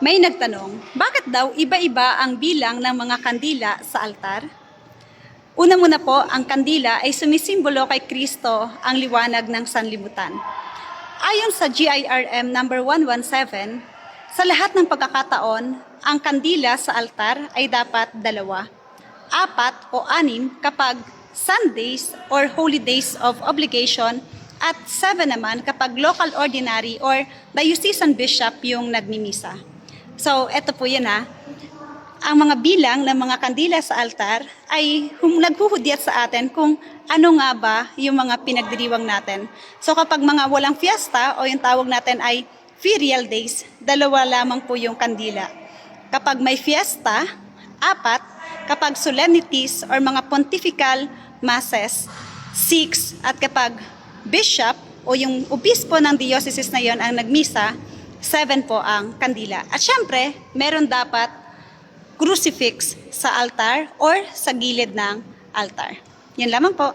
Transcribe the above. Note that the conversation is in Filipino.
May nagtanong, bakit daw iba-iba ang bilang ng mga kandila sa altar? Una muna po, ang kandila ay sumisimbolo kay Kristo ang liwanag ng sanlibutan. Ayon sa GIRM number 117, sa lahat ng pagkakataon, ang kandila sa altar ay dapat dalawa, apat o anim kapag Sundays or holy days of obligation at seven naman kapag local ordinary or diocesan bishop yung nagmimisa. So, eto po yun ha. Ang mga bilang ng mga kandila sa altar ay hum- naghuhudyat sa atin kung ano nga ba yung mga pinagdiriwang natin. So kapag mga walang fiesta o yung tawag natin ay ferial days, dalawa lamang po yung kandila. Kapag may fiesta, apat. Kapag solemnities or mga pontifical masses, six. At kapag bishop o yung obispo ng diocese na yon ang nagmisa, seven po ang kandila. At syempre, meron dapat crucifix sa altar or sa gilid ng altar. Yan lamang po.